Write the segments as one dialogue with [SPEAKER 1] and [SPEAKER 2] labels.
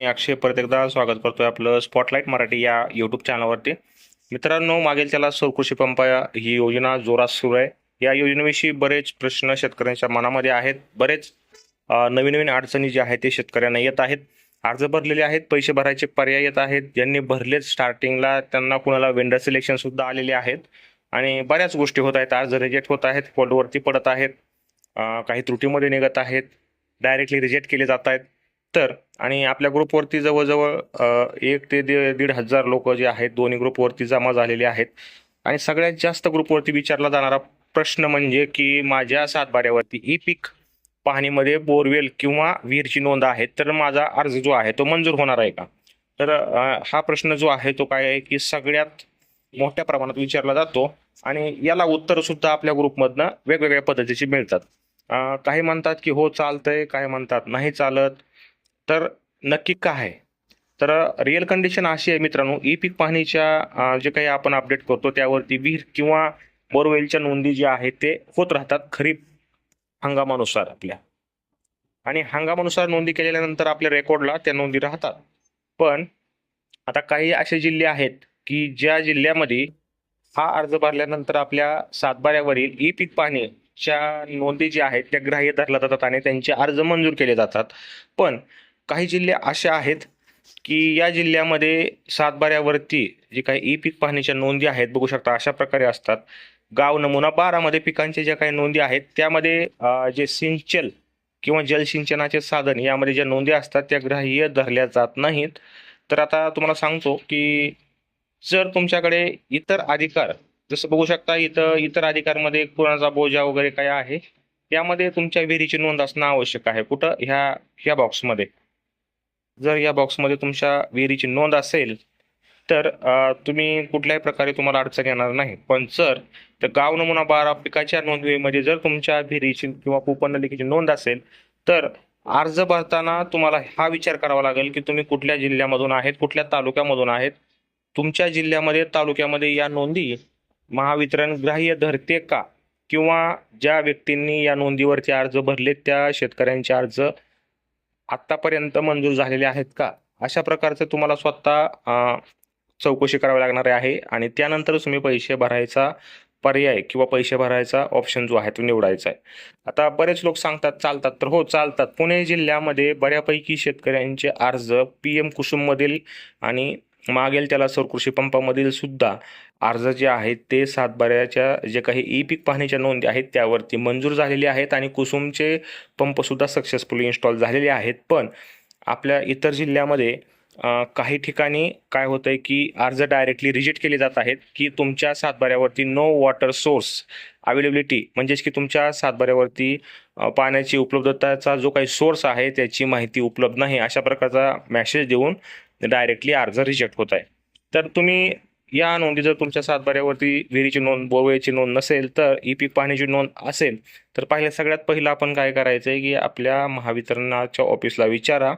[SPEAKER 1] मी अक्षय परत एकदा स्वागत करतोय आपलं स्पॉटलाईट मराठी या यूट्यूब चॅनलवरती मित्रांनो मागेल त्याला सौकृषी पंप ही योजना जोरात सुरू आहे. या योजनेविषयी बरेच प्रश्न शेतकऱ्यांच्या मनामध्ये आहेत. बरेच नवीन नवीन अडचणी ज्या आहेत ते शेतकऱ्यांना येत आहेत. अर्ज भरलेले आहेत पैसे भरायचे पर्याय येत आहेत. ज्यांनी भरलेच स्टार्टिंगला त्यांना कुणाला वेंडर सिलेक्शन सुद्धा आलेले आहेत. आणि बऱ्याच गोष्टी होत आहेत. अर्ज रिजेक्ट होत आहेत फोल्डवरती पडत आहेत. काही त्रुटीमध्ये निघत आहेत. डायरेक्टली रिजेक्ट केले जात आहेत. तर आणि आपल्या ग्रुपवरती जवळजवळ एक ते दीड हजार लोक जे आहेत दोन्ही ग्रुपवरती जमा झालेले आहेत. आणि सगळ्यात जास्त ग्रुपवरती विचारला जाणारा प्रश्न म्हणजे की माझ्या सातबाऱ्यावरती ई पीक पाहणीमध्ये बोरवेल किंवा विहीरची नोंद आहे तर माझा अर्ज जो आहे तो मंजूर होणार आहे का? तर हा प्रश्न जो आहे तो काय आहे की सगळ्यात मोठ्या प्रमाणात विचारला जातो आणि याला उत्तर सुद्धा आपल्या ग्रुपमधनं वेगवेगळ्या पद्धतीची मिळतात. काही म्हणतात की हो चालतंय काही म्हणतात नाही चालत. तर नक्की काय आहे? तर रिअल कंडिशन अशी आहे मित्रांनो ई पीक पाहणीच्या जे काही आपण अपडेट करतो त्यावरती विहीर किंवा बोरवेलच्या नोंदी ज्या आहेत ते होत राहतात खरीप हंगामानुसार आपल्या. आणि हंगामानुसार नोंदी केल्यानंतर आपल्या रेकॉर्डला त्या नोंदी राहतात. पण आता काही असे जिल्हे आहेत की ज्या जिल्ह्यामध्ये हा अर्ज भरल्यानंतर आपल्या सातबाऱ्यावरील ई पीक पाहणीच्या नोंदी ज्या आहेत त्या ग्राह्य धरल्या जातात आणि त्यांचे अर्ज मंजूर केले जातात. पण काही जिल्हे असे आहेत की या जिल्ह्यामध्ये सातबाऱ्यावरती जे काही ई पीक पाहणीच्या नोंदी आहेत बघू शकता अशा प्रकारे असतात. गाव नमुना बारामध्ये पिकांच्या ज्या काही नोंदी आहेत त्यामध्ये जे सिंचन किंवा जलसिंचनाचे साधन यामध्ये ज्या नोंदी असतात त्या ग्राह्य धरल्या जात नाहीत. तर आता तुम्हाला सांगतो की जर तुमच्याकडे इतर अधिकार जसं बघू शकता इथं इतर अधिकारमध्ये कुणाचा बोजा वगैरे काय आहे त्यामध्ये तुमच्या विहिरीची नोंद असणं आवश्यक आहे. कुठं? ह्या ह्या बॉक्समध्ये जर या बॉक्समध्ये तुमच्या विहिरीची नोंद असेल तर तुम्ही कुठल्याही प्रकारे तुम्हाला अडचण येणार नाही. पण जर तर गाव नमुना बारा पिकाच्या नोंदणीमध्ये जर तुमच्या विहिरीची किंवा कूपनलिकेची नोंद असेल तर अर्ज भरताना तुम्हाला हा विचार करावा लागेल की तुम्ही कुठल्या जिल्ह्यामधून आहेत कुठल्या तालुक्यामधून आहेत. तुमच्या जिल्ह्यामध्ये तालुक्यामध्ये या नोंदी महावितरण ग्राह्य धरते का? किंवा ज्या व्यक्तींनी या नोंदीवरती अर्ज भरले त्या शेतकऱ्यांचे अर्ज आत्तापर्यंत मंजूर झालेले आहेत का? अशा प्रकारचं तुम्हाला स्वतः चौकशी करावी लागणार आहे आणि त्यानंतरच तुम्ही पैसे भरायचा पर्याय किंवा पैसे भरायचा ऑप्शन जो आहे तो निवडायचा आहे. आता बरेच लोक सांगतात चालतात तर हो चालतात. पुणे जिल्ह्यामध्ये बऱ्यापैकी शेतकऱ्यांचे अर्ज पी एम कुसुममधील आणि मागेल त्याला सौर कृषी पंपामधील सुद्धा अर्ज जे आहेत ते सातबाऱ्याच्या जे काही ई पीक पाहणीच्या नोंदी आहेत त्यावरती मंजूर झालेले आहेत आणि कुसुमचे पंपसुद्धा सक्सेसफुली इन्स्टॉल झालेले आहेत. पण आपल्या इतर जिल्ह्यामध्ये काही ठिकाणी काय होतं आहे की अर्ज डायरेक्टली रिजेक्ट केले जात आहेत की तुमच्या सातबाऱ्यावरती नो वॉटर सोर्स अवेलेबिलिटी म्हणजेच की तुमच्या सातबाऱ्यावरती पाण्याची उपलब्धताचा जो काही सोर्स आहे त्याची माहिती उपलब्ध नाही अशा प्रकारचा मॅसेज देऊन डायरेक्टली अर्ज रिजेक्ट होत आहे. तर तुम्ही या नोंदी जर तुमच्या सातबाऱ्यावरती विहिरीची नोंद बोरवेची नोंद नसेल तर ई पीक पाहणीची नोंद असेल तर पहिल्या सगळ्यात पहिलं आपण काय करायचं आहे की आपल्या महावितरणाच्या ऑफिसला विचारा.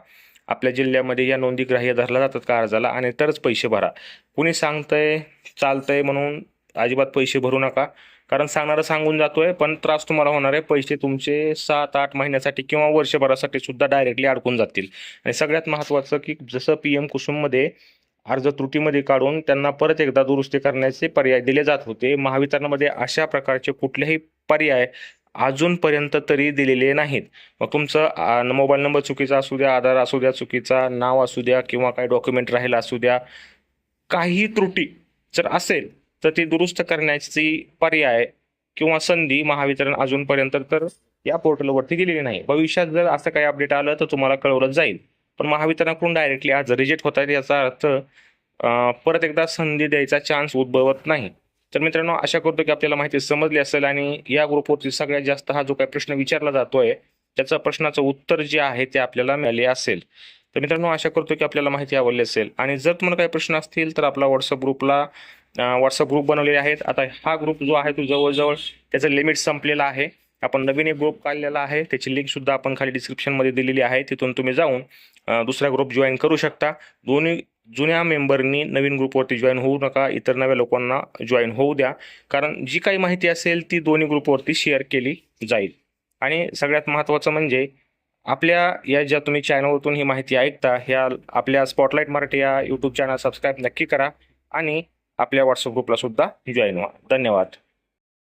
[SPEAKER 1] आपल्या जिल्ह्यामध्ये या नोंदी ग्राह्य धरल्या जातात का अर्जाला आणि तरच पैसे भरा. कुणी सांगतंय चालतंय म्हणून अजिबात पैसे भरू नका. कारण सांगणारं सांगून जातोय पण त्रास तुम्हाला होणार आहे. पैसे तुमचे सात आठ महिन्यासाठी किंवा वर्षभरासाठी सुद्धा डायरेक्टली अडकून जातील. आणि सगळ्यात महत्त्वाचं की जसं पी एम कुसुममध्ये अर्ज त्रुटीमध्ये काढून त्यांना परत एकदा दुरुस्ती करण्याचे पर्याय दिले जात होते. महावितरणामध्ये अशा प्रकारचे कुठलेही पर्याय अजूनपर्यंत तरी दिलेले नाहीत. मग तुमचं मोबाईल नंबर चुकीचा असू द्या आधार असू द्या चुकीचा नाव असू द्या किंवा काही डॉक्युमेंट राहिला असू द्या काही त्रुटी जर असेल तर ती दुरुस्त करण्याची पर्याय किंवा संधी महावितरण अजूनपर्यंत तर या पोर्टलवरती दिलेली नाही. भविष्यात जर असं काही अपडेट आलं तर तुम्हाला कळवलं जाईल. पण महावितरणाकडून डायरेक्टली आज रिजेक्ट होत आहे याचा अर्थ परत एकदा संधी द्यायचा चान्स उद्भवत नाही. तर मित्रांनो आशा करतो की आपल्याला माहिती समजली असेल आणि या ग्रुपवरती सगळ्यात जास्त हा जो काही प्रश्न विचारला जातोय त्याचं प्रश्नाचं उत्तर जे आहे ते आपल्याला मिळाले असेल. तर मित्रांनो आशा करतो की आपल्याला माहिती आवडली असेल. आणि जर तुम्हाला काही प्रश्न असतील तर आपला व्हॉट्सअप ग्रुपला व्हॉट्सअप ग्रुप बनवलेले आहेत. आता हा ग्रुप जो आहे तो जवळजवळ त्याचं लिमिट संपलेलं आहे. आपण नवीन एक ग्रुप काढलेला आहे. त्याची लिंक सुद्धा आपण खाली डिस्क्रिप्शनमध्ये दिलेली आहे. तिथून तुम्ही जाऊन दुसरा ग्रुप जॉईन करू शकता. दोन्ही जुन्या मेंबरनी नवीन ग्रुपवरती जॉईन होऊ नका. इतर नव्या लोकांना जॉईन होऊ द्या. कारण जी काही माहिती असेल ती दोन्ही ग्रुपवरती शेअर केली जाईल. आणि सगळ्यात महत्त्वाचं म्हणजे आपल्या या ज्या तुम्ही चॅनलवरतून ही माहिती ऐकता ह्या आपल्या स्पॉटलाईट मराठी या यूट्यूब चॅनल सबस्क्राईब नक्की करा. आणि आपल्या व्हॉट्सअप ग्रुपला सुद्धा जॉईन व्हा. धन्यवाद.